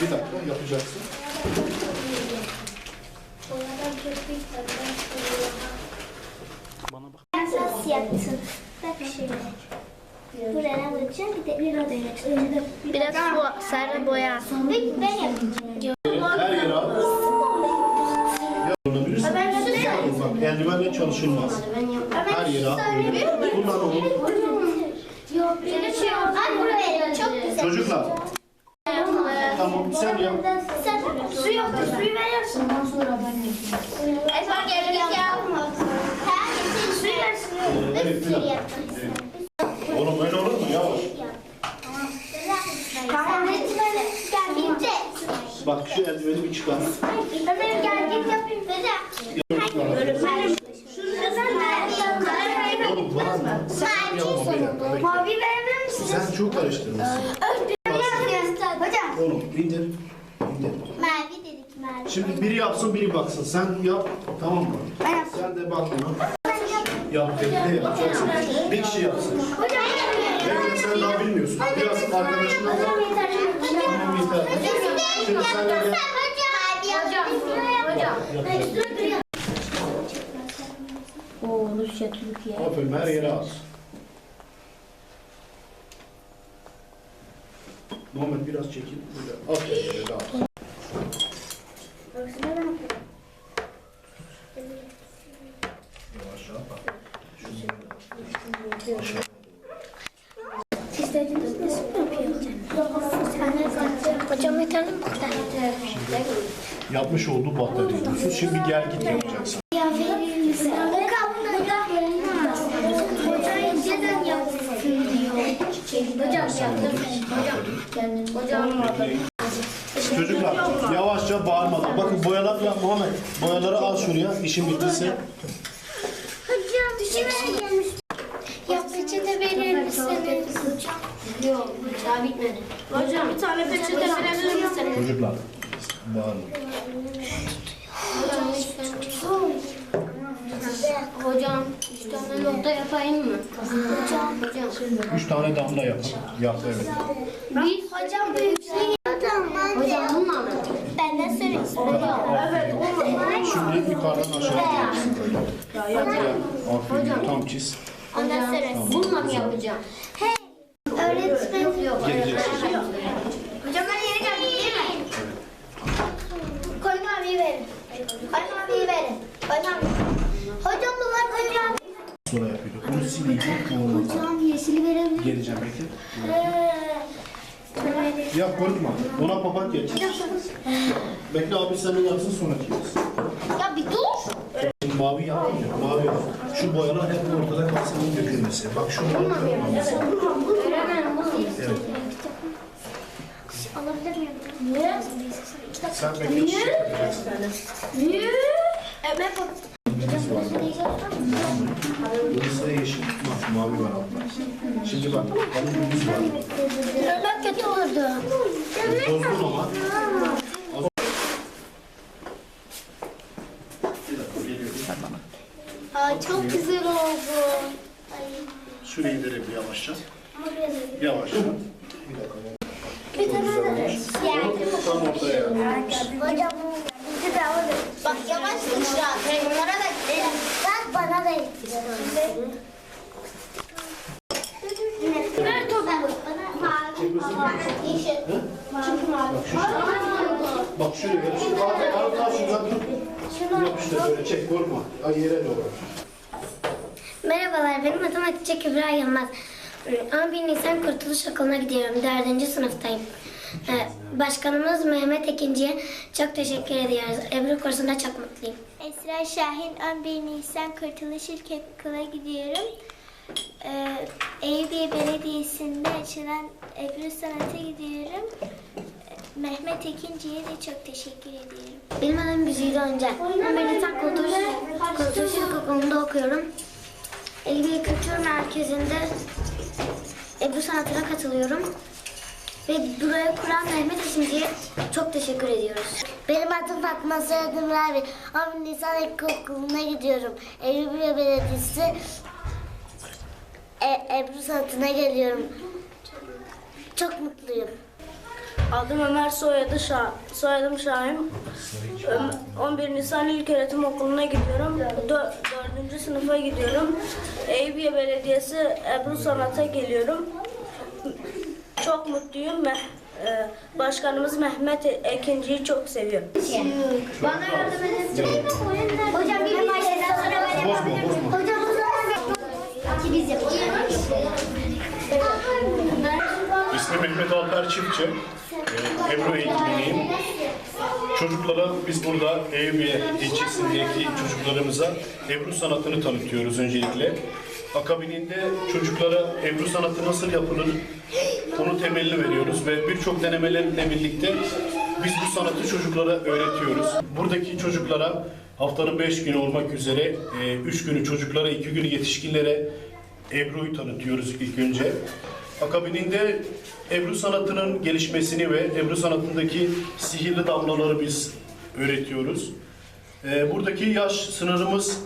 Bir dakika yapacaksın. Bana bak. Esas yaptın. Bak şöyle. Buraya vuracağım bir de bir odaya Biraz bu sarı boya. Ben yapacağım. Her yere al. Bak eldivenle çalışılmaz. Her yere al. Kullan onu. Yok bir şey buraya çok güzel. Çocuklar. Tamam sen yap. Sen su yok suyu veriyorsun. Ondan sonra ben yapayım. Ay sonra gelip yapma. Sen getir suyu ver suyu. Evet, bir dakika. Oğlum öyle olur mu? Yavaş. Bak şu eldiveni bir çıkar. Ömer gel git yapayım Dede. Oğlum bana. Mavi verebilir misin? Sen çok karıştırmışsın. Hocam. Oğlum indir. İndir. Mavi dedik mavi. Şimdi biri yapsın biri baksın. Sen yap tamam mı? Sen de bak buna. Yap bekle yapacaksın. Bir kişi yapsın. Hocam. Bekle sen daha bilmiyorsun. Biraz arkadaşına bak. Tamam yeter. Şimdi sen de gel. Oo Rusya, Türkiye. Aferin her yere az. Muhammed biraz çekil. Böyle. Aferin böyle daha az. Yavaş yavaş bak. Şunu aşağı. İstediğiniz nasıl yapıyor Hocam yeterli mi kadar? Yapmış olduğu battaniye diyorsun. Şimdi gel git yapacaksın. Ya verir Çocuklar yavaşça bağırmadan. Bakın boyalar ya Muhammed. Boyaları al şuraya. İşin bittiyse. Hocam düşüver gelmiş. Ya peçete verir misiniz? Yok daha bitmedi. Hocam bir tane peçete verebilir misiniz? Çocuklar bağırma. Hocam. Hocam üç tane nokta yapayım mı? Hocam. Hocam. Üç tane damla yapın. Yap evet. Bir. Hocam büyük şey. Hocam ben Hocam bununla mı? Benden söylesin. Hocam. Evet. Şimdi yukarıdan aşağı gidiyorsun böyle. Aferin. Tam çiz. Ondan söylesin. Bununla mı yapacağım? Hey. Öğretmen. Yok. Geleceksin. Hocam ben yeni geldim değil mi? Koy maviyi verin. Koy maviyi verin. Koy maviyi. Hocam bunlar koy mavi. Sonra Bunu sileyim. Hocam yeşili verebilir Geleceğim bekle. Ee, Yap korkma. Ona papat geç. Bekle abi sen de yapsın sonra çiz. Ya bir dur. Şimdi mavi yaptın ya. Mavi yap. Şu boyalar hep ortada kalsın dökülmesi. Bak. Öğretmenim bu değil. Evet. Alabilir miyim? Niye? Sen bekle çiçek yapacaksın. Niye? Ömer bak. Burası da yeşil. Bak mavi var altta. Şimdi bak. Kalın bir yüz var. Ömer kötü olurdu. Bozdun ama. Ay çok güzel oldu. Ay. Şurayı indirelim yavaşça. buraya da- Yavaş. Bir dakika. Bir tane de. Tam ortaya. Hocam. Bak yavaş Büşra. Onlara da. Bak bana da gidelim. Ver topu. Bana mavi. Yeşil. Çünkü mavi. Bak şuraya. Şu arka arka şuradan tut. Yap işte böyle çek korkma. Ay yere doğru. Merhabalar, benim adım Hatice Kübra Yılmaz. 11 Nisan Kurtuluş Okulu'na gidiyorum. 4. sınıftayım. Ee, Başkanımız Mehmet Ekinci'ye çok teşekkür ediyoruz. Ebru kursunda çok mutluyum. Esra Şahin 11 Nisan Kurtuluş İlk Okulu'na gidiyorum. Ee, Eyüpiye Belediyesi'nde açılan Ebru Sanat'a gidiyorum. Mehmet Ekinci'ye de çok teşekkür ediyorum. Benim adım Güzide Öncel. Ben Kurtuluş, Kurtuluş İlkokulu'nda okuyorum. Eyüpiye Kültür Merkezi'nde Ebru Sanatı'na katılıyorum. Ve buraya kuran Mehmet Ekinci'ye çok teşekkür ediyoruz. Benim adım Fatma Soyadım Ravi. 10 Nisan İlkokulu'na gidiyorum. Eyüpiye Belediyesi e, Ebru Sanatı'na geliyorum. Çok mutluyum. Adım Ömer, soyadı Şah, soyadım Şahin. Öm- 11 Nisan İlköğretim Okulu'na gidiyorum. 4. sınıfa gidiyorum. Eyüpiye Belediyesi Ebru Sanat'a geliyorum. Çok mutluyum. Me- e, Başkanımız Mehmet Ekinci'yi çok seviyorum. Bana yardım edin. Hocam bir başladan sonra ben bozma. Hocam o zaman ben... Biz yapalım. İsmim Mehmet Alper Çiftçi. Ee, Ebru eğitmeniyim. Çocuklara biz burada Eyüpiye ilçesindeki çocuklarımıza Ebru sanatını tanıtıyoruz öncelikle. Akabininde çocuklara Ebru sanatı nasıl yapılır onun temelini veriyoruz ve birçok denemelerle birlikte biz bu sanatı çocuklara öğretiyoruz. Buradaki çocuklara haftanın beş günü olmak üzere e, üç günü çocuklara, iki günü yetişkinlere Ebru'yu tanıtıyoruz ilk önce. Akabininde Ebru sanatının gelişmesini ve Ebru sanatındaki sihirli damlaları biz öğretiyoruz. Ee, buradaki yaş sınırımız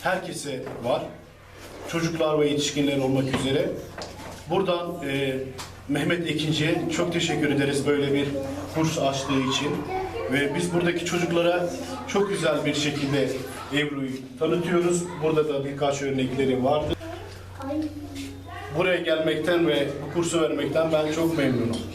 herkese var. Çocuklar ve yetişkinler olmak üzere. Buradan e, Mehmet Ekinci'ye çok teşekkür ederiz böyle bir kurs açtığı için. Ve biz buradaki çocuklara çok güzel bir şekilde Ebru'yu tanıtıyoruz. Burada da birkaç örnekleri vardı. Buraya gelmekten ve bu kursu vermekten ben çok memnunum.